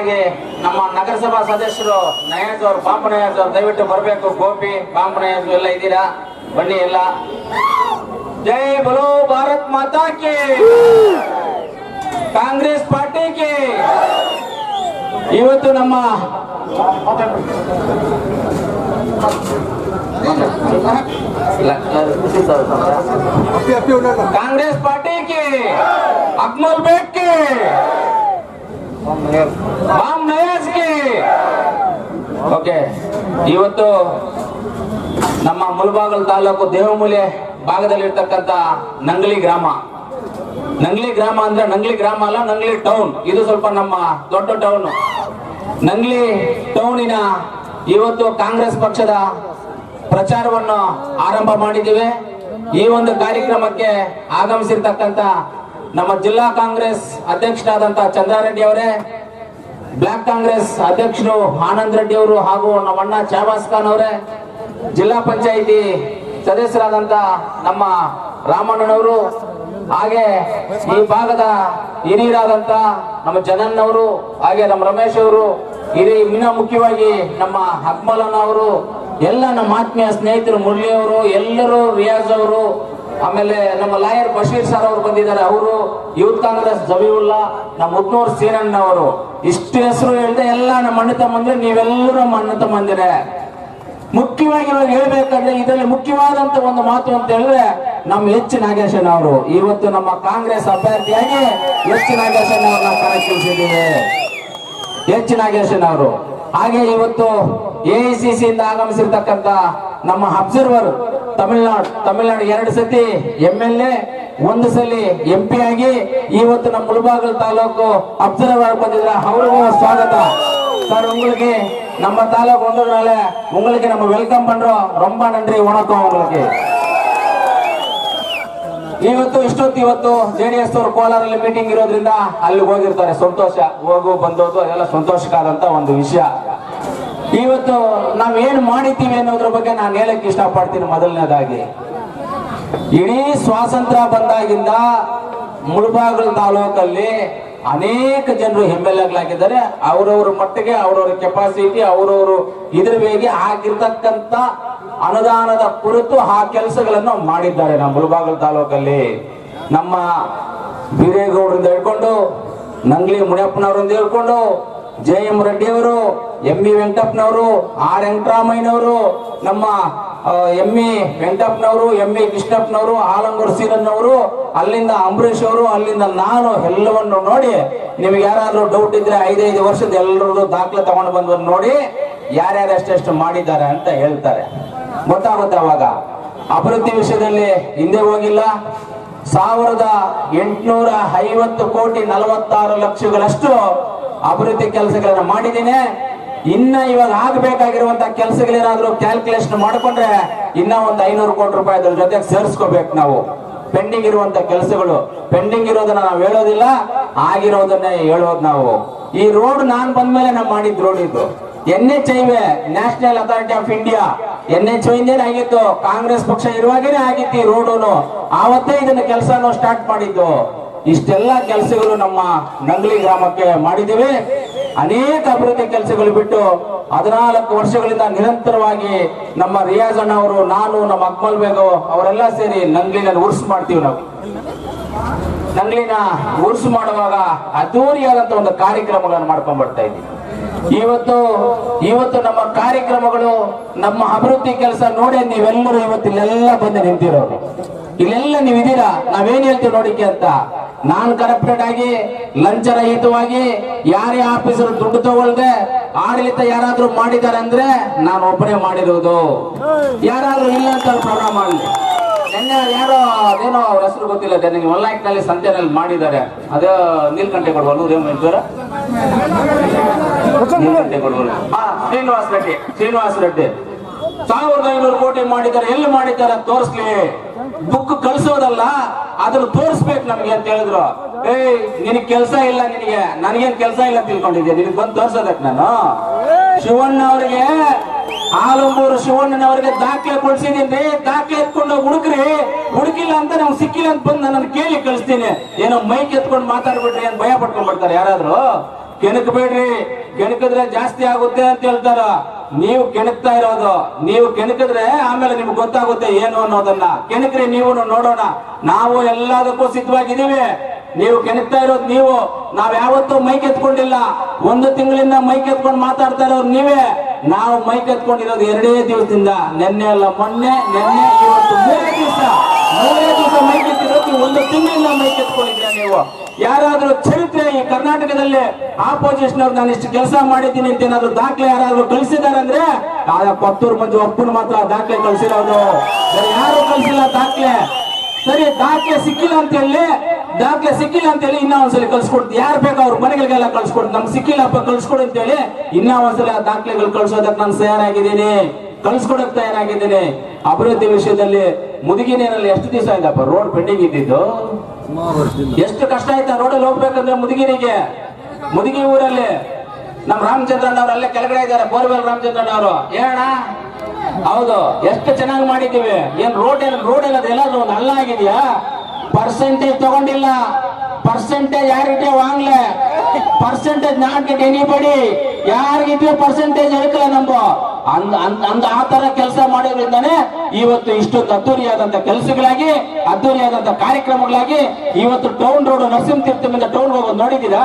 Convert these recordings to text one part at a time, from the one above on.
ಆಗಿ ನಮ್ಮ ನಗರಸಭಾ ಸದಸ್ಯರು ನಯಾಜ್ ಅವರು ಬಾಂಬ ನಯಾಜ್ ಅವರು ದಯವಿಟ್ಟು ಬರಬೇಕು. ಗೋಪಿ ಬಾಂಬ ನಯಾಜ್ ಎಲ್ಲ ಇದ್ದೀರಾ? ಬನ್ನಿ ಎಲ್ಲ. ಜೈ ಬಲೋ ಭಾರತ್ ಮಾತಾ ಕಿ! ಕಾಂಗ್ರೆಸ್ ಪಾರ್ಟಿಗೆ ಇವತ್ತು ನಮ್ಮ ಕಾಂಗ್ರೆಸ್ ಪಾರ್ಟಿಗೆ ಅಕ್ಮಲ್ ಬೇಕೇ ಓಕೆ, ಇವತ್ತು ನಮ್ಮ ಮುಲ್ಬಾಗಲ್ ತಾಲೂಕು ದೇವಮೂಲೆ ಭಾಗದಲ್ಲಿರ್ತಕ್ಕಂಥ ನಂಗ್ಲಿ ಗ್ರಾಮ. ನಂಗ್ಲಿ ಗ್ರಾಮ ಅಂದ್ರೆ ನಂಗ್ಲಿ ಗ್ರಾಮ ಅಲ್ಲ, ನಂಗ್ಲಿ ಟೌನ್ ಇದು ಸ್ವಲ್ಪ ನಮ್ಮ ದೊಡ್ಡ ಟೌನ್ ನಂಗ್ಲಿ ಟೌನಿನ ಇವತ್ತು ಕಾಂಗ್ರೆಸ್ ಪಕ್ಷದ ಪ್ರಚಾರವನ್ನು ಆರಂಭ ಮಾಡಿದ್ದೇವೆ. ಈ ಒಂದು ಕಾರ್ಯಕ್ರಮಕ್ಕೆ ಆಗಮಿಸಿರ್ತಕ್ಕಂಥ ನಮ್ಮ ಜಿಲ್ಲಾ ಕಾಂಗ್ರೆಸ್ ಅಧ್ಯಕ್ಷರಾದಂತಹ ಚಂದ್ರಾರೆಡ್ಡಿ ಅವರೇ, ಬ್ಲಾಕ್ ಕಾಂಗ್ರೆಸ್ ಅಧ್ಯಕ್ಷರು ಆನಂದ್ ರೆಡ್ಡಿ ಅವರು ಹಾಗೂ ನಮ್ಮ ಅಣ್ಣ ಶಹಬಾಸ್ ಖಾನ್ ಅವರೇ, ಜಿಲ್ಲಾ ಪಂಚಾಯಿತಿ ಸದಸ್ಯರಾದಂತ ನಮ್ಮ ರಾಮಣ್ಣನವರು ಹಾಗೆ ಈ ಭಾಗದ ಹಿರಿಯರಾದಂತ ನಮ್ಮ ಜನನ್ ಅವರು ಹಾಗೆ ನಮ್ಮ ರಮೇಶ್ ಅವರು, ಹಿರಿಯ ಇನ್ನ ಮುಖ್ಯವಾಗಿ ನಮ್ಮ ಅಕ್ಮಲನ್ ಅವರು, ಎಲ್ಲ ನಮ್ಮ ಆತ್ಮೀಯ ಸ್ನೇಹಿತರು ಮುರಳಿ ಅವರು, ಎಲ್ಲರೂ ರಿಯಾಜ್ ಅವರು ಆಮೇಲೆ ನಮ್ಮ ಲಾಯರ್ ಬಶೀರ್ ಸರ್ ಅವರು ಬಂದಿದ್ದಾರೆ. ಅವರು ಯೂತ್ ಕಾಂಗ್ರೆಸ್ ಜಬೀವುಲ್ಲಾ ನಮ್ಮ ಮುದ್ನೂರ್ ಸೀನಣ್ಣ ಅವರು. ಇಷ್ಟು ಹೆಸರು ಹೇಳಿದೆ ಎಲ್ಲ ನಮ್ಮ ಅಣ್ಣ ತಮ್ಮಂದ್ರೆ, ನೀವೆಲ್ಲರೂ ನಮ್ಮ ಅಣ್ಣ ತಮ್ಮಂದಿರೆ. ಮುಖ್ಯವಾಗಿ ನಾವು ಹೇಳ್ಬೇಕಂದ್ರೆ ಇದರಲ್ಲಿ ಮುಖ್ಯವಾದಂತ ಒಂದು ಮಾತು ಅಂತ ಹೇಳಿದ್ರೆ ನಮ್ಮ ಎಚ್ ನಾಗೇಶನ್ ಅವರು. ಇವತ್ತು ನಮ್ಮ ಕಾಂಗ್ರೆಸ್ ಅಭ್ಯರ್ಥಿಯಾಗಿ ಎಚ್ ನಾಗೇಶನ್ ಅವ್ರನ್ನ ಕಣಕ್ಕಿಳಿಸಿದ್ದೀವಿ. ಎಚ್ ನಾಗೇಶನ್ ಅವರು. ಹಾಗೆ ಇವತ್ತು ಎಐಸಿಸಿ ಇಂದ ಆಗಮಿಸಿರ್ತಕ್ಕಂತ ನಮ್ಮ ಅಬ್ಸರ್ವರ್ ತಮಿಳ್ನಾಡು ತಮಿಳ್ನಾಡು ಎರಡು ಸತಿ ಎಂ ಎಲ್ ಎ ಒಂದು ಸಲಿ ಎಂ ಪಿ ಆಗಿ ಇವತ್ತು ನಮ್ಮ ಮುಳಬಾಗಲ್ ತಾಲೂಕು ಅಬ್ಸರ್ವರ್ ಬಂದಿದ್ರ ಅವ್ರಿಗೂ ಸ್ವಾಗತ சார் உங்களுக்கு நம்ம தாலுக்கு வந்ததுனால உங்களுக்கு நம்ம வெல்கம் பண்றோம் ரொம்ப நன்றி வணக்கம் உங்களுக்கு ಇವತ್ತು ಇಷ್ಟೊತ್ತು ಇವತ್ತು ಜೆಡಿಎಸ್ ಅವರು ಕೋಲಾರಲ್ಲಿ ಮೀಟಿಂಗ್ ಇರೋದ್ರಿಂದ ಅಲ್ಲಿಗೆ ಹೋಗಿರ್ತಾರೆ ಸಂತೋಷ ಹೋಗು ಬಂದೋದು ಅದೆಲ್ಲ ಸಂತೋಷಕ್ಕಾದಂತ ಒಂದು ವಿಷಯ ಇವತ್ತು ನಾವ್ ಏನ್ ಮಾಡಿದ್ದೀವಿ ಅನ್ನೋದ್ರ ಬಗ್ಗೆ ನಾನು ಹೇಳಕ್ ಇಷ್ಟಪಡ್ತೀನಿ ಮೊದಲನೇದಾಗಿ. ಇಡೀ ಸ್ವಾತಂತ್ರ್ಯ ಬಂದಾಗಿಂದ ಮುಳಬಾಗಿಲು ತಾಲೂಕಲ್ಲಿ ಅನೇಕ ಜನರು ಎಗಳಾಗಿದ್ದಾರೆ ಅವರವ್ರ ಮಟ್ಟಿಗೆ, ಅವರವ್ರ ಕೆಪಾಸಿಟಿ ಅವರವರು ಇದ್ರ ಬೇಗೆ ಆಗಿರ್ತಕ್ಕಂತ ಅನುದಾನದ ಕುರಿತು ಆ ಕೆಲಸಗಳನ್ನು ಮಾಡಿದ್ದಾರೆ ನಮ್ಮ ಮುಳಬಾಗಿಲು ತಾಲೂಕಲ್ಲಿ. ನಮ್ಮ ಬೀರೇಗೌಡರಿಂದ ಹೇಳ್ಕೊಂಡು, ನಂಗ್ಲಿ ಮುನಿಯಪ್ಪನವರಿಂದ ಹಿಡ್ಕೊಂಡು ಜೆ ಎಂ ರೆಡ್ಡಿ ಅವರು ಎಂ ಇ ವೆಂಕಟಪ್ಪನವರು, ಆರ್ ವೆಂಕಟರಾಮಯ್ಯನವರು ನಮ್ಮ ಎಂ ಇ ವೆಂಕಟಪ್ಪನವರು, ಎಂ ಇ ಕೃಷ್ಣಪ್ಪನವರು, ಆಲಂಗೂರು ಸೀರನ್ನವರು ಅಲ್ಲಿಂದ ಅಂಬರೀಷ್ ಅವರು, ಅಲ್ಲಿಂದ ನಾನು ಎಲ್ಲವನ್ನು ನೋಡಿ, ನಿಮ್ಗೆ ಯಾರಾದ್ರೂ ಡೌಟ್ ಇದ್ರೆ ಐದೈದು ವರ್ಷದ ಎಲ್ಲರದ್ದು ದಾಖಲೆ ತಗೊಂಡು ಬಂದು ನೋಡಿ, ಯಾರ್ಯಾರು ಎಷ್ಟೆಷ್ಟು ಮಾಡಿದ್ದಾರೆ ಅಂತ ಹೇಳ್ತಾರೆ. ಗೊತ್ತಾಗುತ್ತೆ ಅವಾಗ? ಅಭಿವೃದ್ಧಿ ವಿಷಯದಲ್ಲಿ ಹಿಂದೆ ಹೋಗಿಲ್ಲ. ಸಾವಿರದ ಎಂಟುನೂರ ಐವತ್ತು ಕೋಟಿ ನಲವತ್ತಾರು ಲಕ್ಷಗಳಷ್ಟು ಅಭಿವೃದ್ಧಿ ಕೆಲಸಗಳನ್ನ ಮಾಡಿದ್ದೀನಿ ಇನ್ನ ಇವಾಗ ಆಗಬೇಕಾಗಿರುವಂತ ಕೆಲಸಗಳೇನಾದ್ರೂ ಕ್ಯಾಲ್ಕುಲೇಷನ್ ಮಾಡ್ಕೊಂಡ್ರೆ ಇನ್ನ ಒಂದು ಐನೂರು ಕೋಟಿ ರೂಪಾಯಿ ಅದ್ರ ಜೊತೆಗೆ ಸೇರಿಸ್ಕೋಬೇಕು ನಾವು. ಪೆಂಡಿಂಗ್ ಇರುವಂತ ಕೆಲಸಗಳು. ಪೆಂಡಿಂಗ್ ಇರೋದನ್ನ ನಾವು ಹೇಳೋದಿಲ್ಲ, ಆಗಿರೋದನ್ನೇ ಹೇಳೋದು ನಾವು. ಈ ರೋಡ್ ನಾನ್ ಬಂದ್ಮೇಲೆ ನಾವು ಮಾಡಿದ್ ರೋಡ್ ಇದು. N H ಐವೆ national authority of India N H ಐಂದೇನೆ ಆಗಿತ್ತು? ಕಾಂಗ್ರೆಸ್ ಪಕ್ಷ ಇರುವಾಗೇನೆ ಆಗಿತ್ತು ಈ ರೋಡುನು ಆವತ್ತೇ ಇದನ್ನ ಕೆಲಸನ ಸ್ಟಾರ್ಟ್ ಮಾಡಿದ್ದು. ಇಷ್ಟೆಲ್ಲ ಕೆಲಸಗಳು ನಮ್ಮ ನಂಗ್ಲಿ ಗ್ರಾಮಕ್ಕೆ ಮಾಡಿದ್ದೇವೆ. ಅನೇಕ ಅಭಿವೃದ್ಧಿ ಕೆಲಸಗಳು ಬಿಟ್ಟು ಹದಿನಾಲ್ಕು ವರ್ಷಗಳಿಂದ ನಿರಂತರವಾಗಿ ನಮ್ಮ ರಿಯಾಜ್ ಅಣ್ಣ ಅವರು, ನಾನು, ನಮ್ಮ ಅಕ್ಮಲ್ ಬೇಗು ಅವರೆಲ್ಲ ಸೇರಿ ನಂಗ್ಲಿನ ಉರ್ಸು ಮಾಡ್ತೀವಿ ನಾವು. ನಂಗ್ಲಿನ ಉರ್ಸು ಮಾಡುವಾಗ ಅದ್ದೂರಿಯಾದಂತ ಒಂದು ಕಾರ್ಯಕ್ರಮಗಳನ್ನು ಮಾಡ್ಕೊಂಡ್ ಬರ್ತಾ ಇದ್ದೀವಿ. ಇವತ್ತು ಇವತ್ತು ನಮ್ಮ ಕಾರ್ಯಕ್ರಮಗಳು, ನಮ್ಮ ಅಭಿವೃದ್ಧಿ ಕೆಲಸ ನೋಡಿ ನೀವೆಲ್ಲರೂ ಇವತ್ತು ಇಲ್ಲೆಲ್ಲ ಬಂದು ನಿಂತಿರೋರು. ಇಲ್ಲೆಲ್ಲ ನೀವು ಇದೀರಾ ನಾವೇನ್ ಹೇಳ್ತೀವಿ ನೋಡಿಕೆ ಅಂತ. ನಾನ್ ಕರಪ್ಟೆಡ್ ಆಗಿ ಲಂಚರಹಿತವಾಗಿ ಯಾರೇ ಆಫೀಸರ್ ದುಡ್ಡು ತಗೊಳ್ದೆ ಆಡಳಿತ ಯಾರಾದ್ರೂ ಮಾಡಿದ್ದಾರೆ ಅಂದ್ರೆ ನಾನು ಒಬ್ಬನೇ ಮಾಡಿರೋದು. ಯಾರಾದ್ರೂ ಇಲ್ಲ ಅಂತ ಪ್ರೋಗ್ರಾಮ್ ಮಾಡಲಿ. ನಿನ್ನೆ ಯಾರೋ ಅದೇನೋ ಅವ್ರ ಹೆಸರು ಗೊತ್ತಿಲ್ಲ ನನಗೆ ಒನ್ಲೈಟ್ನಲ್ಲಿ ಸಂತೆನಲ್ಲಿ ಮಾಡಿದ್ದಾರೆ. ಅದೇ ನೀಲ್ಕಂಠೆ ಕೊಡ್ಬೋದು ಹಾ ಶ್ರೀನಿವಾಸ್ ರೆಡ್ಡಿ ಶ್ರೀನಿವಾಸ ರೆಡ್ಡಿ. ಸಾವಿರದ ಐನೂರು ಕೋಟಿ ಮಾಡಿದ್ದಾರೆ, ಎಲ್ಲಿ ಮಾಡಿದ್ದಾರೆ ಅಂತ ತೋರಿಸ್ಲಿ. ಬುಕ್ ಕಳಿಸೋದಲ್ಲ, ಅದನ್ನ ತೋರಿಸ್ಬೇಕು ನಮ್ಗೆ ಅಂತ ಹೇಳಿದ್ರು. ಏಯ್, ನಿನಗೆ ಕೆಲಸ ಇಲ್ಲ ನಿನಗೆ, ನನಗೇನ್ ಕೆಲಸ ಇಲ್ಲ ತಿಳ್ಕೊಂಡಿದ್ದೆ ನಿನಗೆ ಬಂದು ತೋರ್ಸೋದಕ್ ನಾನು? ಶಿವಣ್ಣ ಅವರಿಗೆ ಆಲಂಬೂರು ಶಿವಣ್ಣನವರಿಗೆ ದಾಖಲೆ ಕೊಡ್ಸಿದೀನಿ ದಾಖಲೆ ಎತ್ಕೊಂಡು ಹುಡುಕ್ರಿ. ಹುಡುಕಿಲ್ಲ ಅಂತ ನಮ್ಗೆ ಸಿಕ್ಕಿಲ್ಲ ಅಂತ ಬಂದು ನನ್ನ ಕೇಳಿ ಕಳಿಸ್ತೀನಿ. ಏನೋ ಮೈಕ್ ಎತ್ಕೊಂಡು ಮಾತಾಡ್ಬಿಟ್ರಿ ಅಂತ ಭಯ ಪಡ್ಕೊಂಡ್ಬಿಡ್ತಾರೆ ಯಾರಾದ್ರೂ. ಕೆಣಕಬೇಡ್ರಿ ಕೆಣಕಿದ್ರೆ ಜಾಸ್ತಿ ಆಗುತ್ತೆ ಅಂತ ಹೇಳ್ತಾರ. ನೀವು ಕೆಣಕ್ತಾ ಇರೋದು, ನೀವು ಕೆಣಕಿದ್ರೆ ಆಮೇಲೆ ನಿಮ್ಗೆ ಗೊತ್ತಾಗುತ್ತೆ ಏನು ಅನ್ನೋದನ್ನ. ಕೆಣಕ್ರಿ ನೀವು ನೋಡೋಣ. ನಾವು ಎಲ್ಲದಕ್ಕೂ ಸಿದ್ಧವಾಗಿದ್ದೀವಿ. ನೀವು ಕೆಣಕ್ತಾ ಇರೋದು ನೀವು. ನಾವ್ ಯಾವತ್ತೂ ಮೈಕ್ ಎತ್ಕೊಂಡಿಲ್ಲ. ಒಂದು ತಿಂಗಳಿಂದ ಮೈಕ್ ಎತ್ಕೊಂಡು ಮಾತಾಡ್ತಾ ಇರೋರು ನೀವೇ. ನಾವು ಮೈಕ್ ಎತ್ಕೊಂಡಿರೋದು ಎರಡೇ ದಿವಸದಿಂದ. ನಿನ್ನೆ ಅಲ್ಲ, ಮೊನ್ನೆ, ನಿನ್ನೆ ಇವತ್ತು ಮೂರೇ ದಿವಸ. ಮೂರೇ ದಿವಸ ಮೈಕ್ ನೀವು ಒಂದು ತಿಂಗಳಿಂದ ಮೈ ಕೆತ್ಕೊಂಡಿದ್ದೀರಾ ನೀವು? ಯಾರಾದ್ರೂ ಚರಿತ್ರೆ ಈ ಕರ್ನಾಟಕದಲ್ಲಿ ಆಪೋಸಿಷನ್ ಅವ್ರು ನಾನು ಇಷ್ಟು ಕೆಲಸ ಮಾಡಿದ್ದೀನಿ ಅಂತ ಏನಾದ್ರು ದಾಖಲೆ ಯಾರಾದ್ರೂ ಕಳಿಸಿದಾರಂದ್ರೆ ಆಗ ಕೊತ್ತೂರು ಮಂಜು ಒಪ್ಪನ್ ಮಾತ್ರ ದಾಖಲೆ ಕಳಿಸಿರೋದು ಯಾರು ಕಳಿಸಿಲ್ಲ ದಾಖಲೆ. ಸರಿ, ದಾಖಲೆ ಸಿಕ್ಕಿಲ್ಲ ಅಂತ ಹೇಳಿ ದಾಖಲೆ ಸಿಕ್ಕಿಲ್ಲ ಅಂತ ಹೇಳಿ ಇನ್ನ ಒಂದ್ಸಲಿ ಕಳ್ಸ್ಕೊಡ್ತು ಯಾರು ಬೇಕು ಅವ್ರ ಮನೆಗಳಿಗೆಲ್ಲ ಕಳ್ಸಿಕೊಡ್ತು ನಮ್ಗೆ ಸಿಕ್ಕಿಲ್ಲಪ್ಪ ಕಳ್ಸ್ಕೊಡು ಅಂತ ಹೇಳಿ ಇನ್ನ ಒಂದ್ಸಲ ಆ ದಾಖಲೆಗಳು ಕಳ್ಸೋದಕ್ಕೆ ನಾನು ತಯಾರಾಗಿದ್ದೀನಿ. ಕಳ್ಸಿಕೊಡಕ್ ತಯಾರಾಗಿದ್ದೀನಿ. ಅಭಿವೃದ್ಧಿ ವಿಷಯದಲ್ಲಿ ಮುದುಗಿನೇರಲ್ಲಿ ಎಷ್ಟು ದಿವಸ ಆಯ್ತಪ್ಪ? ರೋಡ್ ಪೆಂಡಿಂಗ್ ಇದ್ದಿದ್ದು? ಎಷ್ಟು ಕಷ್ಟ ಆಯ್ತಾ ರೋಡಲ್ಲಿ ಹೋಗ್ಬೇಕಂದ್ರೆ ಮುದುಗಿರಿಗೆ ಮುದುಗಿ ಊರಲ್ಲಿ. ನಮ್ ರಾಮಚಂದ್ರಣ್ಣ ಅವ್ರು ಅಲ್ಲೇ ಕೆಳಗಡೆ ಇದ್ದಾರೆ ಬೋರ್ವೆಲ್ ರಾಮಚಂದ್ರಣ್ಣ ಅವರು. ಹೇಳೋಣ ಹೌದು. ಎಷ್ಟು ಚೆನ್ನಾಗಿ ಮಾಡಿದ್ದೀವಿ. ಏನ್ ರೋಡ್ ಏನ್ ರೋಡ್ ಏನದು ಎಲ್ಲಾದ್ರೂ ಒಂದು ಹಳ್ಳ ಆಗಿದ್ಯಾ? ಪರ್ಸೆಂಟೇಜ್ ತಗೊಂಡಿಲ್ಲ. ಪರ್ಸೆಂಟೇಜ್ ಯಾರಿಗೆ ವಾಂಗ್ಲೆ. ಪರ್ಸೆಂಟೇಜ್ ನಾಟ್ ಗೆಟ್ ಎನಿಬಡಿ ಯಾರಿಗಿದ್ಯೋ ಪರ್ಸೆಂಟೇಜ್ ಹೇಳ್ಕಲ್ಲ ನಮ್ದು. ಅಂದ್ ಅಂದ ಆ ತರ ಕೆಲಸ ಮಾಡೋದ್ರಿಂದಾನೆ ಇವತ್ತು ಇಷ್ಟೊಂದು ಅದ್ದೂರಿಯಾದಂತ ಕೆಲಸಗಳಾಗಿ ಅದ್ದೂರಿಯಾದಂತ ಕಾರ್ಯಕ್ರಮಗಳಾಗಿ ಇವತ್ತು ಟೌನ್ ರೋಡ್ ನರಸಿಂಹ ತೀರ್ಥಮಿಂದ ಟೌನ್ ಹೋಗೋದು ನೋಡಿದ್ದೀರಾ?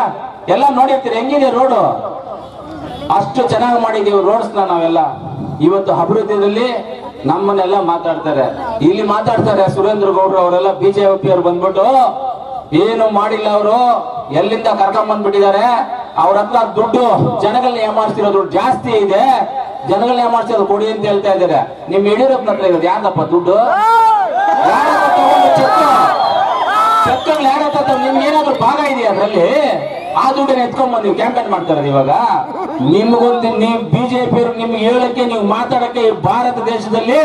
ಎಲ್ಲ ನೋಡಿರ್ತೀರಿ. ಹೆಂಗಿದೆ ರೋಡು? ಅಷ್ಟು ಚೆನ್ನಾಗಿ ಮಾಡಿದೀವಿ ರೋಡ್ಸ್ ನಾವೆಲ್ಲ. ಇವತ್ತು ಅಭಿವೃದ್ಧಿಯಲ್ಲಿ ನಮ್ಮನ್ನೆಲ್ಲ ಮಾತಾಡ್ತಾರೆ. ಇಲ್ಲಿ ಮಾತಾಡ್ತಾರೆ ಸುರೇಂದ್ರ ಗೌಡ್ರು ಅವರೆಲ್ಲ ಬಿಜೆಪಿ ಅವ್ರು ಬಂದ್ಬಿಟ್ಟು, ಏನು ಮಾಡಿಲ್ಲ ಅವರು, ಎಲ್ಲಿಂದ ಕರ್ಕೊಂಡ್ ಬಂದ್ಬಿಟ್ಟಿದ್ದಾರೆ ಅವ್ರ ಹತ್ರ ದುಡ್ಡು ಜನಗಳನ್ನ ಏಮಾಡ್ತಿರೋದು ಜಾಸ್ತಿ ಇದೆ. ಜನಗಳನ್ನ ಏಮಾರಿಸಿರೋದು ಕೊಡಿ ಅಂತ ಹೇಳ್ತಾ ಇದ್ದಾರೆ. ನಿಮ್ ಯಡಿಯೂರಪ್ಪನ ಹತ್ರ ಇರೋದು ದುಡ್ಡು? ಯಾರಪ್ಪ ಚೆಕ್ಕು? ಚೆಕ್ಗಳು ಯಾರ ಹತ್ರ ನಿಮ್ಗೆ ಏನಾದ್ರು ಭಾಗ ಇದೆಯಾ ಅದರಲ್ಲಿ? ಆ ದುಡ್ಡನ್ನ ಎತ್ಕೊಂಡ್ ಬಂದು ನೀವು ಕ್ಯಾಂಪೇನ್ ಮಾಡ್ತಾರ ಇವಾಗ? ನಿಮ್ಗೊಂದು ನೀವು ಬಿಜೆಪಿ ನಿಮ್ಗೆ ಹೇಳಕ್ಕೆ ನೀವು ಮಾತಾಡಕ್ಕೆ ಭಾರತ ದೇಶದಲ್ಲಿ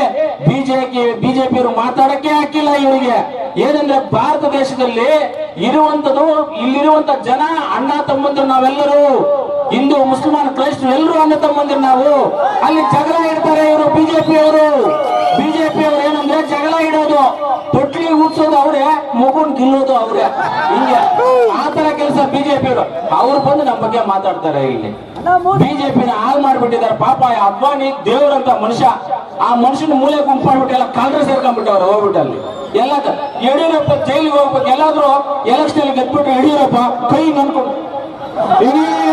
ಬಿಜೆಪಿ ಬಿಜೆಪಿ ಮಾತಾಡಕ್ಕೆ ಹಾಕಿಲ್ಲ ಇವರಿಗೆ. ಏನಂದ್ರೆ ಭಾರತ ದೇಶದಲ್ಲಿ ಇರುವಂತದ್ದು ಇಲ್ಲಿರುವಂತ ಜನ ಅಣ್ಣ ತಮ್ಮಂದ್ರು ನಾವೆಲ್ಲರೂ ಹಿಂದೂ ಮುಸಲ್ಮಾನ್ ಕ್ರೈಸ್ತ ಎಲ್ಲರೂ ಅನ್ನ ತಮ್ಮಂದಿರು ನಾವು. ಅಲ್ಲಿ ಜಗಳ ಇಡ್ತಾರೆ ಇವರು ಬಿಜೆಪಿ ಅವರು. ಬಿಜೆಪಿ ಅವರು ಏನಂದ್ರೆ ಜಗಳ ಇಡೋದು, ತೊಟ್ಲಿ ಊದ್ಸೋದು ಅವ್ರೆ, ಮಗುನ್ ಗಿಲ್ಲೋದು ಅವ್ರೆ. ಹಿಂಗೆ. ಆ ತರ ಕೆಲಸ ಬಿಜೆಪಿ ಅವರು. ಅವ್ರು ಬಂದು ನಮ್ಮ ಬಗ್ಗೆ ಮಾತಾಡ್ತಾರೆ ಇಲ್ಲಿ. ಬಿಜೆಪಿನ ಹಾಳು ಮಾಡ್ಬಿಟ್ಟಿದ್ದಾರೆ. ಪಾಪ ಅದ್ವಾನಿ ದೇವ್ರಂತ ಮನುಷ್ಯ. ಆ ಮನುಷ್ಯನ ಮೂಲೆ ಗುಂಪು ಮಾಡ್ಬಿಟ್ಟು ಎಲ್ಲ ಕಾಂಗ್ರೆಸ್ ಸೇರ್ಕೊಂಡ್ಬಿಟ್ಟವ್ರು ಹೋಗ್ಬಿಟ್ಟು ಅಲ್ಲಿ. ಎಲ್ಲ ಯಡಿಯೂರಪ್ಪ ಜೈಲಿಗೆ ಹೋಗ್ಬೇಕು. ಎಲ್ಲಾದ್ರೂ ಎಲೆಕ್ಷನ್ ಗೆದ್ಬಿಟ್ಟು ಯಡಿಯೂರಪ್ಪ ಕೈ ನನ್ಕೊಂಡು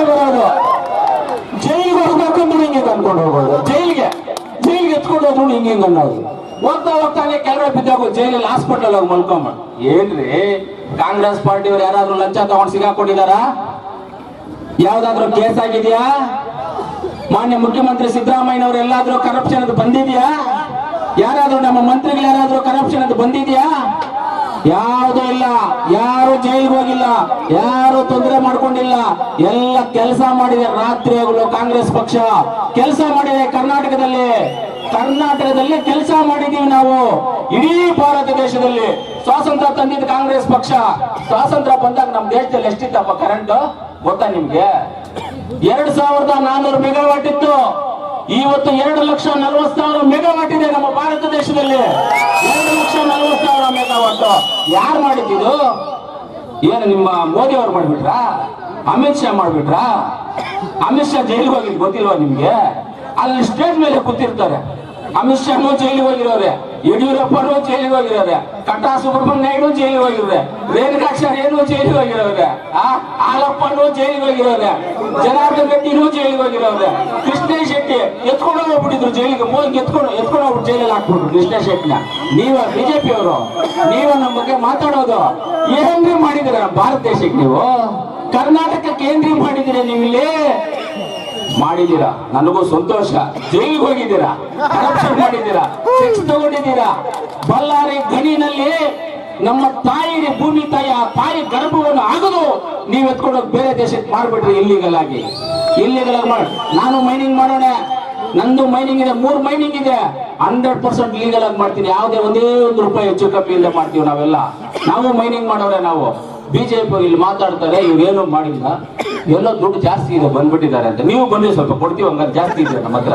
ಬರೋದು ಜೈಲಿಗೆ ಹೋಗ್ಬೇಕಂದ್ರೆ ಹಿಂಗೆ ಅನ್ಕೊಂಡು ಹೋಗೋದು ಜೈಲಿಗೆ ಜೈಲಿಗೆ ಎತ್ಕೊಂಡು ಹೋದ್ರು ಹಿಂಗೆ ಹಿಂಗೆ ಅನ್ನೋದು. ಹೋಗ್ತಾ ಹೋಗ್ತಾ ಹಂಗೆ ಕೆಳಗಡೆ ಬಿದ್ದಾಗು ಜೈಲಲ್ಲಿ ಹಾಸ್ಪಿಟಲ್ ಹೋಗಿ ಮಲ್ಕೊಂಬ ಏನ್ರಿ? ಕಾಂಗ್ರೆಸ್ ಪಾರ್ಟಿಯವ್ರು ಯಾರಾದ್ರೂ ಲಂಚ ತಗೊಂಡು ಸಿಗಾಕೊಂಡಿದಾರ? ಯಾವ್ದಾದ್ರು ಕೇಸ್ ಆಗಿದೆಯಾ? ಮಾನ್ಯ ಮುಖ್ಯಮಂತ್ರಿ ಸಿದ್ದರಾಮಯ್ಯನವರು ಎಲ್ಲಾದ್ರೂ ಕರಪ್ಷನ್ ಅದು ಬಂದಿದ್ಯಾ? ಯಾರಾದ್ರೂ ನಮ್ಮ ಮಂತ್ರಿಗಳು ಯಾರಾದ್ರೂ ಕರಪ್ಷನ್ ಅದು ಬಂದಿದ್ಯಾ? ಯಾವುದು ಇಲ್ಲ. ಯಾರು ಜೈಲಿಗೆ ಹೋಗಿಲ್ಲ. ಯಾರು ತೊಂದರೆ ಮಾಡ್ಕೊಂಡಿಲ್ಲ. ಎಲ್ಲ ಕೆಲಸ ಮಾಡಿದೆ ರಾತ್ರಿ ಹಗಲು ಕಾಂಗ್ರೆಸ್ ಪಕ್ಷ. ಕೆಲಸ ಮಾಡಿದೆ ಕರ್ನಾಟಕದಲ್ಲಿ. ಕರ್ನಾಟಕದಲ್ಲಿ ಕೆಲಸ ಮಾಡಿದೀವಿ ನಾವು. ಇಡೀ ಭಾರತ ದೇಶದಲ್ಲಿ. ಸ್ವಾತಂತ್ರ್ಯ ತಂದಿದ್ದ ಕಾಂಗ್ರೆಸ್ ಪಕ್ಷ. ಸ್ವಾತಂತ್ರ್ಯ ಬಂದಾಗ ನಮ್ಮ ದೇಶದಲ್ಲಿ ಎಷ್ಟಿತ್ತಪ್ಪ ಕರೆಂಟ್ ಗೊತ್ತಾ ನಿಮ್ಗೆ? ಎರಡ್ ಸಾವಿರದ ನಾನ್ನೂರು ಮೆಗಾವಾಟ್ ಇತ್ತು. ಇವತ್ತು ಎರಡು ಲಕ್ಷ ನಲವತ್ತು ಸಾವಿರ ಮೆಗಾವಾಟ್ ಇದೆ ನಮ್ಮ ಭಾರತ ದೇಶದಲ್ಲಿ. ಎರಡು ಲಕ್ಷ ನಲವತ್ತು ಸಾವಿರ ಮೆಗಾವಾಟ್. ಯಾರು ಮಾಡಿದ್ದು? ಏನು ನಿಮ್ಮ ಮೋದಿ ಅವರು ಮಾಡ್ಬಿಟ್ರಾ? ಅಮಿತ್ ಶಾ ಮಾಡ್ಬಿಟ್ರಾ? ಅಮಿತ್ ಶಾ ಜೈಲಿಗೆ ಹೋಗಿದ್ ಗೊತ್ತಿಲ್ವಾ ನಿಮ್ಗೆ? ಅಲ್ಲಿ ಸ್ಟೇಜ್ ಮೇಲೆ ಕೂತಿರ್ತಾರೆ. ಅಮಿತ್ ಶಾನು ಜೈಲಿಗೆ ಹೋಗಿರೋರೆ. ಯಡಿಯೂರಪ್ಪನು ಜೈಲಿಗೆ ಹೋಗಿರೋದೆ. ಕಟ್ಟಾ ಸುಬ್ರಹ್ಮಣ್ಯ ನಾಯ್ಡು ಜೈಲಿಗೆ ಹೋಗಿರೋದೆ. ರೇಣುಕಾಚಾರ್ಯನು ಜೈಲಿಗೆ ಹೋಗಿರೋದೆ. ಆ ಹಾಲಪ್ಪನು ಜೈಲಿಗೆ ಹೋಗಿರೋದೆ. ಜನಾರ್ದನ್ ರೆಡ್ಡಿನೂ ಜೈಲಿಗೆ ಹೋಗಿರೋದೆ. ಕೃಷ್ಣ ಶೆಟ್ಟಿ ಎತ್ಕೊಂಡು ಹೋಗ್ಬಿಟ್ಟಿದ್ರು ಜೈಲಿಗೆ. ಮೋದಿ ಎತ್ಕೊಂಡು ಎತ್ಕೊಂಡು ಹೋಗ್ಬಿಟ್ಟು ಜೈಲಲ್ಲಿ ಹಾಕ್ಬಿಟ್ರು ಕೃಷ್ಣ ಶೆಟ್ಟಿನ. ನೀವ ಬಿಜೆಪಿ ಅವರು, ನೀವ ನಮ್ಮ ಬಗ್ಗೆ ಮಾತಾಡೋದು. ಏನ್ರಿ ಮಾಡಿದಿರ ಭಾರತ ದೇಶಕ್ಕೆ ನೀವು? ಕರ್ನಾಟಕ ಕೇಂದ್ರೀಯ ಮಾಡಿದಿರ ನೀವು ಇಲ್ಲಿ ಮಾಡಿದ್ದೀರಾ? ನನಗೂ ಸಂತೋಷ. ಜೈಲಿಗೆ ಹೋಗಿದ್ದೀರಾ? ಕರಪ್ಷನ್ ಮಾಡಿದ್ದೀರಾ? ಸೆಕ್ಸ್ ತಗೊಂಡಿದ್ದೀರಾ? ಬಳ್ಳಾರಿ ಗಣಿನಲ್ಲಿ ನಮ್ಮ ತಾಯಿ ಭೂಮಿ ತಾಯಿ, ಆ ತಾಯಿ ಗರ್ಭವನ್ನು ಆಗದು. ನೀವು ಎತ್ಕೊಂಡು ಬೇರೆ ದೇಶಕ್ಕೆ ಮಾಡ್ಬಿಟ್ರಿ ಇಲ್ಲಿಗಲ್ ಆಗಿ. ಇಲ್ಲಿಗಲ್ ಮಾಡಿ. ನಾನು ಮೈನಿಂಗ್ ಮಾಡೋಣ. ನಂದು ಮೈನಿಂಗ್ ಇದೆ, ಮೂರು ಮೈನಿಂಗ್ ಇದೆ. ಹಂಡ್ರೆಡ್ ಪರ್ಸೆಂಟ್ ಲೀಗಲ್ ಆಗಿ ಮಾಡ್ತೀನಿ. ಯಾವುದೇ ಒಂದೇ ಒಂದು ರೂಪಾಯಿ ಹೆಚ್ಚು ಕಮ್ಮಿ ಮಾಡ್ತೀವಿ ನಾವೆಲ್ಲ. ನಾವು ಮೈನಿಂಗ್ ಮಾಡೋರೆ ನಾವು. ಬಿಜೆಪಿ ಇಲ್ಲಿ ಮಾತಾಡ್ತಾರೆ ಇವ್ರೇನು ಮಾಡಿಲ್ಲ. ಎಲ್ಲ ದುಡ್ಡು ಜಾಸ್ತಿ ಇದೆ, ಬಂದ್ಬಿಟ್ಟಿದ್ದಾರೆ ಅಂತ. ನೀವು ಬನ್ನಿ ಸ್ವಲ್ಪ, ಕೊಡ್ತೀವಿ ಹಂಗಾರೆ ಜಾಸ್ತಿ ಇದೆ ನಮ್ಮ ಹತ್ರ.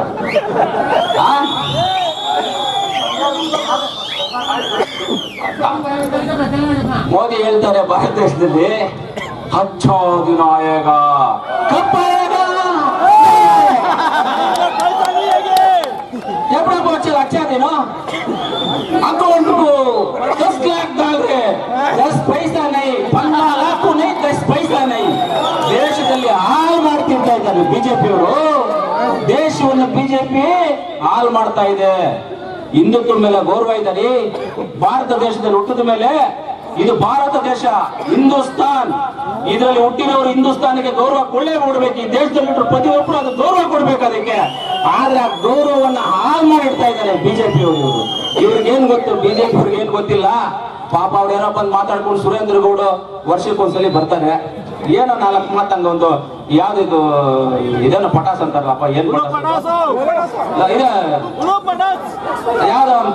ಮೋದಿ ಹೇಳ್ತಾರೆ ಭಾರತ ದೇಶದಲ್ಲಿ ಹಚ್ಚೋದು ನಾಯಕ. ಹಚ್ಚೋದೇನೋ? ಅಕೌಂಟ್ ಬಿಜೆಪಿಯವರು. ದೇಶವನ್ನು ಬಿಜೆಪಿ ಹಾಲ್ ಮಾಡ್ತಾ ಇದೆ. ಹಿಂದುತ್ವ ಮೇಲೆ ಗೌರವ ಇದ್ದಾರೆ ಭಾರತ ದೇಶದಲ್ಲಿ ಹುಟ್ಟಿದ ಮೇಲೆ ಇದು ಭಾರತ ದೇಶ, ಹಿಂದೂಸ್ತಾನ್. ಇದರಲ್ಲಿ ಹುಟ್ಟಿದವರು ಹಿಂದೂಸ್ತಾನಿಗೆ ಗೌರವ ಕೊಳ್ಳೆ ಕೊಡ್ಬೇಕು. ಈ ದೇಶದಲ್ಲಿ ಪ್ರತಿಯೊಬ್ಬರು ಅದು ಗೌರವ ಕೊಡ್ಬೇಕು ಅದಕ್ಕೆ. ಆದ್ರೆ ಆ ಗೌರವವನ್ನ ಹಾಳು ಮಾಡಿಡ್ತಾ ಇದ್ದಾರೆ ಬಿಜೆಪಿಯವರು. ಇವರು ಇವ್ರಿಗೇನ್ ಗೊತ್ತು? ಬಿಜೆಪಿ ಅವ್ರಿಗೆ ಏನ್ ಗೊತ್ತಿಲ್ಲ? ಪಾಪ ಅವ್ರು ಏನೋ ಬಂದು ಮಾತಾಡ್ಕೊಂಡು ಸುರೇಂದ್ರ ಗೌಡ ವರ್ಷಕ್ಕೊಂದ್ಸಲಿ ಬರ್ತಾರೆ. ಏನೋ ನಾಲ್ಕು ಮಾತಂಗ ಒಂದು ಯಾವ್ದಿದು ಇದನ್ನು ಪಟಾಸ್ ಅಂತಾರಲ್ಲಪ್ಪ ಏನ್ ಯಾರು ಇದೆ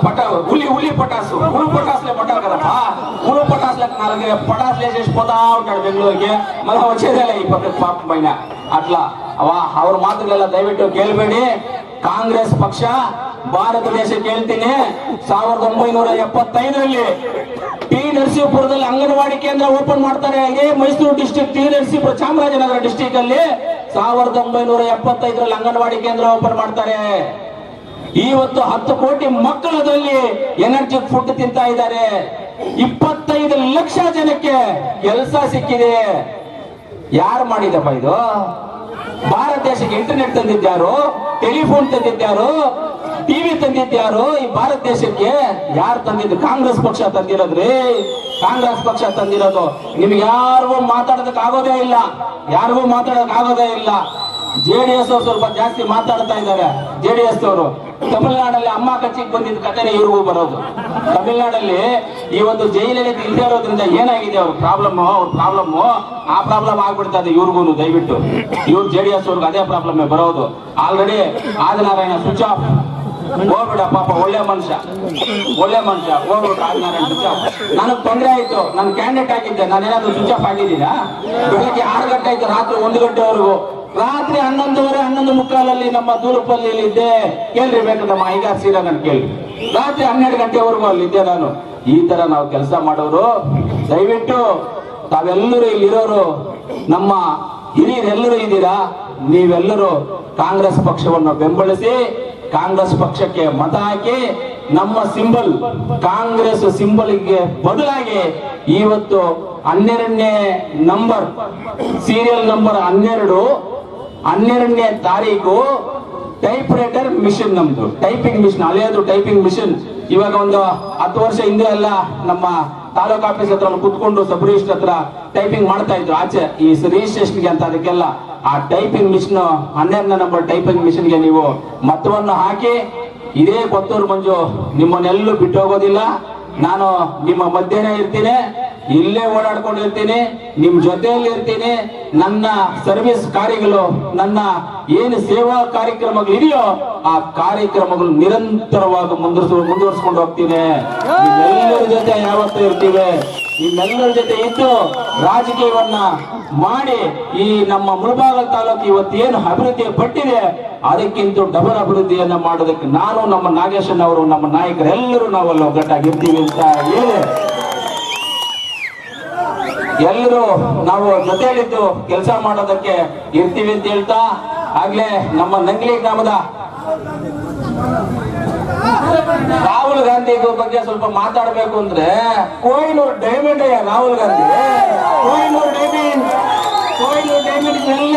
ಪಟ ಹುಲಿ ಹುಲಿ ಪಟಾಸು. ಹುಳು ಪಟಾಸ್ಲೆ ಪಟಾಕದಪ್ಪ ಹುಳು ಪಟಾಸ್ಲೆ నాలుగు ಪಟಾಸ್ ಲೇಸ್ పోతా ఉంటాడు బెంగళూరుకి మళ్ళీ వచ్చేదేలే ఈ పక్క పాపం పైన అట్లా అవా ಅವ್ರ మాత్రం ದಯವಿಟ್ಟು గెలిపేడి ಕಾಂಗ್ರೆಸ್ ಪಕ್ಷ ಭಾರತ ದೇಶಕ್ಕೆ ಹೇಳ್ತೀನಿ. ಸಾವಿರದ ಒಂಬೈನೂರ ಎಪ್ಪತ್ತೈದರಲ್ಲಿ ಟಿ ನರಸೀಪುರದಲ್ಲಿ ಅಂಗನವಾಡಿ ಕೇಂದ್ರ ಓಪನ್ ಮಾಡ್ತಾರೆ ಇದೇ Mysuru district T Narasipura Chamarajanagar district ಅಲ್ಲಿ ಸಾವಿರದ ಒಂಬೈನೂರ ಎಪ್ಪತ್ತೈದರಲ್ಲಿ ಅಂಗನವಾಡಿ ಕೇಂದ್ರ ಓಪನ್ ಮಾಡ್ತಾರೆ. ಇವತ್ತು ಹತ್ತು ಕೋಟಿ ಮಕ್ಕಳದಲ್ಲಿ ಎನರ್ಜಿ ಫುಡ್ ತಿಂತಾ ಇದ್ದಾರೆ. ಇಪ್ಪತ್ತೈದು ಲಕ್ಷ ಜನಕ್ಕೆ ಕೆಲಸ ಸಿಕ್ಕಿದೆ. ಯಾರು ಮಾಡಿದಪ್ಪ ಇದು? ಭಾರತ ದೇಶಕ್ಕೆ ಇಂಟರ್ನೆಟ್ ತಂದಿದ್ಯಾರು ಟೆಲಿಫೋನ್ ತಂದಿದ್ಯಾರು ಟಿವಿ ತಂದಿದ್ಯಾರು ಈ ಭಾರತ ದೇಶಕ್ಕೆ ಯಾರು ತಂದಿದ್ದು? ಕಾಂಗ್ರೆಸ್ ಪಕ್ಷ ತಂದಿರೋದ್ರಿ ಕಾಂಗ್ರೆಸ್ ಪಕ್ಷ ತಂದಿರೋದು. ನಿಮ್ಗೆ ಯಾರಿಗೂ ಮಾತಾಡೋದಕ್ಕೆ ಆಗೋದೇ ಇಲ್ಲ. ಯಾರಿಗೂ ಮಾತಾಡೋದಕ್ಕೆ ಆಗೋದೇ ಇಲ್ಲ. ಜೆಡಿಎಸ್ ಅವ್ರು ಸ್ವಲ್ಪ ಜಾಸ್ತಿ ಮಾತಾಡ್ತಾ ಇದ್ದಾರೆ. ಜೆಡಿಎಸ್ ಅವರು. ತಮಿಳ್ನಾಡಲ್ಲಿ ಅಮ್ಮ ಕಚ್ಚಿಗೆ ಬಂದಿದ್ದ ಕಥೆನೇ ಇವ್ರಿಗೂ ಬರೋದು. ತಮಿಳ್ನಾಡಲ್ಲಿ ಈ ಒಂದು ಜೈಲಲ್ಲಿ ಇಲ್ಲದೆ ಇರೋದ್ರಿಂದ ಏನಾಗಿದೆ ಅವ್ರ ಪ್ರಾಬ್ಲಮ್ ಅವ್ರ ಪ್ರಾಬ್ಲಮ್ ಆ ಪ್ರಾಬ್ಲಮ್ ಆಗ್ಬಿಡ್ತಾ ಇದೆ ಇವ್ರಿಗೂ ದಯವಿಟ್ಟು. ಇವ್ರು ಜೆಡಿಎಸ್ ಅವ್ರಿಗೆ ಅದೇ ಪ್ರಾಬ್ಲಮ್ ಬರೋದು. ಆಲ್ರೆಡಿ ಆದಿನಾರಾಯಣ ಸ್ವಿಚ್ ಆಫ್ ಹೋಗ್ಬಿಡ ಪಾಪ, ಒಳ್ಳೆ ಮನುಷ್ಯ. ಒಳ್ಳೆ ಮನುಷ್ಯ. ಹೋಗ್ಬಿಟ್ಟು ಆದಿನಾರಾಯಣ ಸ್ವಿಚ್ ಆಫ್ ನನಗೆ ತೊಂದರೆ ಆಯ್ತು. ನಾನು ಕ್ಯಾಂಡಿಡೇಟ್ ಆಗಿದ್ದೆ. ನಾನೇನಾದ್ರೂ ಸ್ವಿಚ್ ಆಫ್ ಆಗಿದ್ದೀನಾ ಬೆಳಗ್ಗೆ ಆರು ಗಂಟೆ ಆಯ್ತು, ರಾತ್ರಿ ಒಂದು ಗಂಟೆವರೆಗೂ. ರಾತ್ರಿ ಹನ್ನೊಂದುವರೆ, ಹನ್ನೊಂದು ಮುಕ್ಕಾಲಲ್ಲಿ ನಮ್ಮ ದೂರಪಲ್ಲಿ ಇದ್ದೆ. ಕೇಳ್ರಿ ಬೇಕು ನಮ್ಮ ಐಗಾರ್ ಸೀರಾ ನಾನು ಕೇಳಿ ರಾತ್ರಿ ಹನ್ನೆರಡು ಗಂಟೆವರೆಗೂ ಅಲ್ಲಿದ್ದೆ ನಾನು. ಈ ತರ ನಾವು ಕೆಲಸ ಮಾಡೋರು, ದಯವಿಟ್ಟು ತಾವೆಲ್ಲರೂ ಇಲ್ಲಿರೋರು, ನಮ್ಮ ಹಿರಿಯರೆಲ್ಲರೂ ಇದ್ದೀರಾ? ನೀವೆಲ್ಲರೂ ಕಾಂಗ್ರೆಸ್ ಪಕ್ಷವನ್ನು ಬೆಂಬಲಿಸಿ ಕಾಂಗ್ರೆಸ್ ಪಕ್ಷಕ್ಕೆ ಮತ ಹಾಕಿ ನಮ್ಮ ಸಿಂಬಲ್, ಕಾಂಗ್ರೆಸ್ ಸಿಂಬಲ್ಗೆ ಬದಲಾಗಿ ಇವತ್ತು ಹನ್ನೆರಡನೇ ನಂಬರ್ ಸೀರಿಯಲ್ ನಂಬರ್ ಹನ್ನೆರಡು, ಹನ್ನೆರಡನೇ ತಾರೀಕು ಟೈಪ್ ರೈಟರ್ ಮಿಷನ್ ನಮ್ದು. ಟೈಪಿಂಗ್ ಮಿಷನ್ ಹಳೆಯದು ಟೈಪಿಂಗ್ ಮಿಷನ್ ಇವಾಗ ಒಂದು ಹತ್ತು ವರ್ಷ ಹಿಂದೆ ಎಲ್ಲ ನಮ್ಮ ತಾಲೂಕ್ ಆಫೀಸ್ ಹತ್ರ ಕುತ್ಕೊಂಡು ಸಬ್ ರಿಜಿಸ್ಟರ್ ಹತ್ರ ಟೈಪಿಂಗ್ ಮಾಡ್ತಾ ಇದ್ರು. ಆಚೆ ಈ ರಿಜಿಸ್ಟ್ರೇಷನ್ಗೆ ಅಂತ ಅದಕ್ಕೆಲ್ಲ. ಆ ಟೈಪಿಂಗ್ ಮಿಷನ್ ಹನ್ನೆರಡನೇ ನಂಬರ್ ಟೈಪಿಂಗ್ ಮಿಷನ್ಗೆ ನೀವು ಮತವನ್ನು ಹಾಕಿ, ಇದೇ ಕೊತ್ತೂರು ಮಂಜು ನಿಮ್ಮನ್ನೆಲ್ಲೂ ಬಿಟ್ಟು ಹೋಗೋದಿಲ್ಲ. ನಾನು ನಿಮ್ಮ ಮಧ್ಯನೇ ಇರ್ತೀನಿ. ಇಲ್ಲೇ ಓಡಾಡ್ಕೊಂಡಿರ್ತೀನಿ, ನಿಮ್ ಜೊತೆಯಲ್ಲಿ ಇರ್ತೀನಿ. ನನ್ನ ಸರ್ವಿಸ್ ಕಾರ್ಯಗಳು, ನನ್ನ ಏನು ಸೇವಾ ಕಾರ್ಯಕ್ರಮಗಳು ಇದೆಯೋ, ಆ ಕಾರ್ಯಕ್ರಮಗಳು ನಿರಂತರವಾಗಿ ಮುಂದುವರ್ಸ, ಮುಂದುವರ್ಸ್ಕೊಂಡು ಹೋಗ್ತೀನಿ. ನಿಮ್ಮೆಲ್ಲರ ಜೊತೆ ಯಾವತ್ತೂ ಇರ್ತೀವಿ. ನಿಮ್ಮೆಲ್ಲರ ಜೊತೆ ಇದ್ದು ರಾಜಕೀಯವನ್ನ ಮಾಡಿ ಈ ನಮ್ಮ ಮುಳಬಾಗಲ್ ತಾಲೂಕು ಇವತ್ತು ಏನು ಅಭಿವೃದ್ಧಿ ಪಟ್ಟಿದೆ, ಅದಕ್ಕಿಂತ ಡಬಲ್ ಅಭಿವೃದ್ಧಿಯನ್ನ ಮಾಡೋದಕ್ಕೆ ನಾನು ನಮ್ಮ ನಾಗೇಶನ್ ಅವರು, ನಮ್ಮ ನಾಯಕರೆಲ್ಲರೂ ನಾವೆಲ್ಲ ಒಗ್ಗಟ್ಟಾಗಿರ್ತೀವಿ ಅಂತ ಹೇಳಿ ಎಲ್ಲರೂ ನಾವು ಜೊತೆಯಲ್ಲಿದ್ದು ಕೆಲಸ ಮಾಡೋದಕ್ಕೆ ಇರ್ತೀವಿ ಅಂತ ಹೇಳ್ತಾ, ಆಗ್ಲೇ ನಮ್ಮ ನಂಗ್ಲಿ ಗ್ರಾಮದ ರಾಹುಲ್ ಗಾಂಧಿ ಬಗ್ಗೆ ಸ್ವಲ್ಪ ಮಾತಾಡಬೇಕು ಅಂದ್ರೆ Kohinoor diamond Rahul Gandhi. Kohinoor diamond Kohinoor diamond ಎಲ್ಲ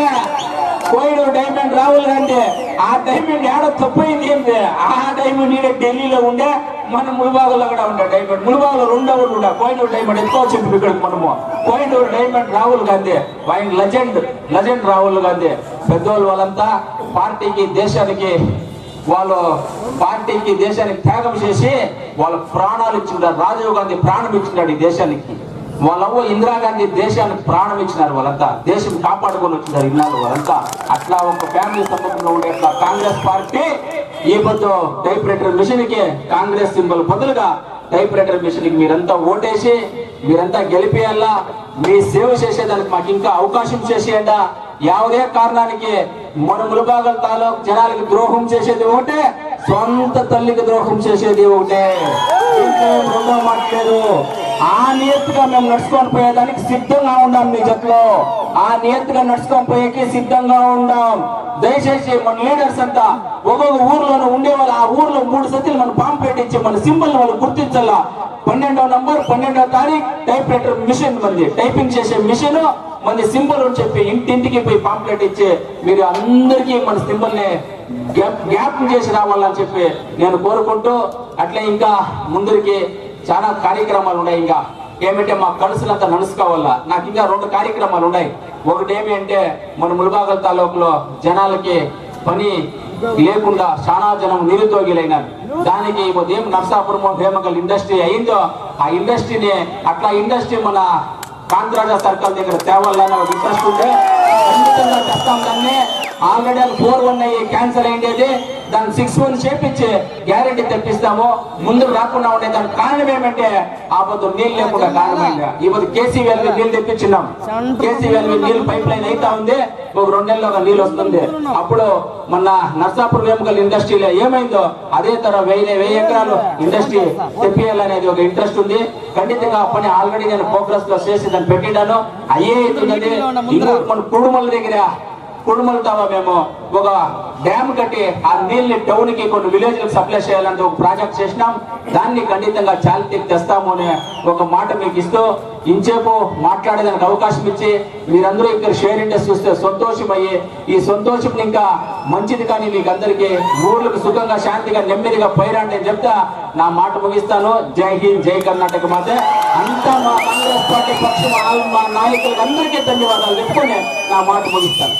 కొయ్యూరు డైమండ్ రాహుల్ గాంధీ ఆ డైమండ్ ఏడ తప్పైంది ఏంది ఆ డైమండ్ ఈడ ఢిల్లీలో ఉండే మన ముడిబాగులో కూడా ఉండే డైమండ్ ముడిబాగులో రెండు ఊరు ఉండే కోయినూరు డైమండ్ ఎక్కువ చెప్పి ఇక్కడికి మనము. కోయినూరు డైమండ్ రాహుల్ గాంధీ ఆయన లెజెండ్ లెజెండ్ రాహుల్ గాంధీ. పెద్దోళ్ళు వాళ్ళంతా పార్టీకి దేశానికి వాళ్ళు పార్టీకి దేశానికి త్యాగం చేసి వాళ్ళ ప్రాణాలు ఇచ్చినారు రాజీవ్ గాంధీ ప్రాణం ఇచ్చినాడు ఈ దేశానికి. వాళ్ళవ్వ ఇందిరాగాంధీ దేశానికి ప్రాణం ఇచ్చినారు వాళ్ళంతా. దేశం కాపాడుకొని వచ్చినారు ఇన్నాళ్ళు వాళ్ళంతా. అట్లా ఒక ఫ్యామిలీ సంబంధంలో ఉండే కాంగ్రెస్ పార్టీ ఈ పొద్దు టైప్ రైటర్ మిషన్కి కాంగ్రెస్ సింబల్ బదులుగా టైప్ రైటర్ మిషన్కి మీరంతా ఓటేసి మీరంతా గెలిపేయాలా? మీ సేవ చేసేదానికి మాకు ఇంకా అవకాశం చేసేయండా? యావదే కారణానికి మన ములబాగల్ తాలూకు జనాలకి ద్రోహం చేసేది ఒకటే సొంత తల్లికి ద్రోహం చేసేది ఒకటే. రెండో మాట ఆ నియత్తుగా మేము నడుచుకొని పోయేదానికి సిద్ధంగా ఉండాం మీ జట్లో ఆ నియత్తుగా నడుచుకొని పోయేకి సిద్ధంగా ఉన్నాం. దయచేసి మన లీడర్స్ అంతా ఒక్కొక్క ఊర్లోనూ ఉండేవాళ్ళు ఆ ఊర్లో మూడు సత్తులు మన బాంబు పెట్టించి మన సింబల్ వాళ్ళు గుర్తించాలా? పన్నెండవ నంబర్ పన్నెండవ తారీఖు టైప్ రైటర్ మిషన్ మంది. టైపింగ్ చేసే మిషన్ మంది సింబల్ అని చెప్పి ఇంటింటికి పోయి పాంప్లెట్ ఇచ్చి మీరు అందరికీ మన సింబల్ని గ్యాప్ జ్ఞాపకం చేసి రావాలని చెప్పి నేను కోరుకుంటూ అట్లే ఇంకా ముందరికి చాలా కార్యక్రమాలు ఉన్నాయి ఇంకా. ఏమంటే మా కడుసులంతా నడుచుకోవాలా. నాకు ఇంకా రెండు కార్యక్రమాలు ఉన్నాయి. ఒకటి ఏమి అంటే మన ములబాగల్ తాలూకులో జనాలకి పని లేకుండా చాలా జనం నిరుద్యోగులైనారు. దానికి ఉదయం నర్సాపురం హేమగల్ ఇండస్ట్రీ అయిందో ఆ ఇండస్ట్రీని అట్లా ఇండస్ట్రీ మన కాంతిరాజా సర్కిల్ దగ్గర తేవాలని ఒక ఇంట్రెస్ట్ ఉంటే ఖచ్చితంగా చేస్తాం దాన్ని. ఆల్రెడీ ఫోర్ వన్ అయ్యి క్యాన్సర్ అయ్యేది దాన్ని సిక్స్ వన్ చేపించి గ్యారెంటీ తెప్పిస్తాము. ముందుకు రాకుండా ఉండే దానికి కారణం ఏమంటే ఆ పొద్దు నీళ్ళు లేకుండా కారణమైంది ఈ పొద్దు కేసీ వెల్వి నీళ్ళు తెప్పించినాం. కేసీ వెల్వి నీళ్ళు పైప్ లైన్ అయితా ఉంది. ఒక రెండు నెలల్లో నీళ్ళు వస్తుంది. అప్పుడు మొన్న నర్సాపూర్ వేమకల్ ఇండస్ట్రీలో ఏమైందో అదే తర వెయ్యి వెయ్యి ఎకరాలు ఇండస్ట్రీ తెప్పియాలనేది ఒక ఇంట్రెస్ట్ ఉంది. ఖండితంగా పని ఆల్రెడీ నేను ప్రోగ్రెస్లో చేసి దాన్ని పెట్టినాను అయ్యే మన కుడుమల దగ్గర కుడుమలతావా మేము ఒక డ్యామ్ కట్టి ఆ నీళ్ళని టౌన్కి కొన్ని విలేజ్లకు సప్లై చేయాలంటే ఒక ప్రాజెక్ట్ చేసినాం. దాన్ని ఖండితంగా చాలిటీకి తెస్తాము అనే ఒక మాట మీకు ఇస్తూ ఇంచేపు మాట్లాడేదానికి అవకాశం ఇచ్చి మీరందరూ ఇక్కడ షేర్ ఇండస్ చూస్తే సంతోషమయ్యి ఈ సంతోషం ఇంకా మంచిది కానీ మీకు అందరికీ ఊర్లకు సుఖంగా శాంతిగా నెమ్మదిగా పైరాండి అని చెప్తా నా మాట ముగిస్తాను. జై హింద్ జై కర్ణాటక మాత. అంతా మా కాంగ్రెస్ పార్టీ పక్షం మా నాయకులకు అందరికీ ధన్యవాదాలు చెప్పుకొని నా మాట ముగిస్తాను.